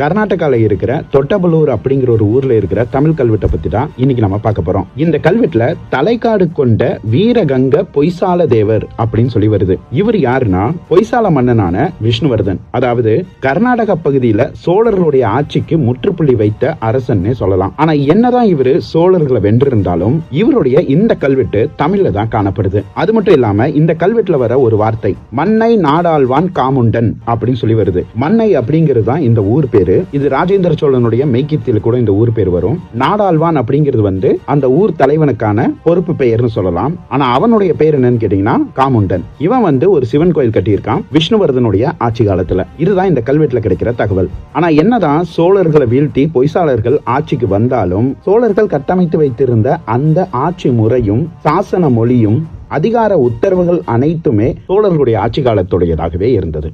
கர்நாடகாவில் இருக்கிற தொட்டபலூர் அப்படிங்கிற ஒரு ஊர்ல இருக்கிற தமிழ் கல்வெட்டை பத்தி தான் இன்னைக்கு நம்ம பார்க்க போறோம். இந்த கல்வெட்டுல தலைக்காடு கொண்ட வீரகங்க பொய்சால தேவர் அப்படின்னு சொல்லி வருது. இவர் யாருன்னா பொய்சால மன்னனான விஷ்ணுவர்தன். அதாவது கர்நாடக பகுதியில சோழர்களுடைய ஆட்சிக்கு முற்றுப்புள்ளி வைத்த அரசன்னே சொல்லலாம். ஆனா என்னதான் இவரு சோழர்களை வென்றிருந்தாலும் இவருடைய இந்த கல்வெட்டு தமிழ்ல தான் காணப்படுது. அது மட்டும் இல்லாம இந்த கல்வெட்டுல வர ஒரு வார்த்தை மன்னை நாடாழ்வான் காமுண்டன் அப்படின்னு சொல்லி வருது. மன்னை அப்படிங்கிறது தான் இந்த ஊர் பேரு. இது ராஜேந்திர சோழனுடைய மெய்க்கித்தில கூட இந்த ஊர் பேர் வரும். நாடாழ்வான் அப்படிங்கிறது வந்து அந்த ஊர் தலைவனுக்கான பொறுப்பு பெயர்னு சொல்லலாம். ஆனா அவனுடைய பெயர் என்னன்னு கேட்டீங்கன்னா காமுண்டன். இவன் வந்து ஒரு சிவன் கோயில் கட்டியிருக்கான் விஷ்ணுவர்தனுடைய ஆட்சி காலத்துல. இதுதான் இந்த கல்வெட்டுல கிடைக்கிற தகவல். ஆனா என்னதான் சோழர்களை வீழ்த்தி பொய்சாளர்கள் ஆட்சிக்கு வந்தாலும் சோழர்கள் கட்டமைத்து வைத்திருந்த அந்த ஆட்சி முறையும் சாசன மொழியும் அதிகார உத்தரவுகள் அனைத்துமே சோழர்களுடைய ஆட்சி காலத்துடையதாகவே இருந்தது.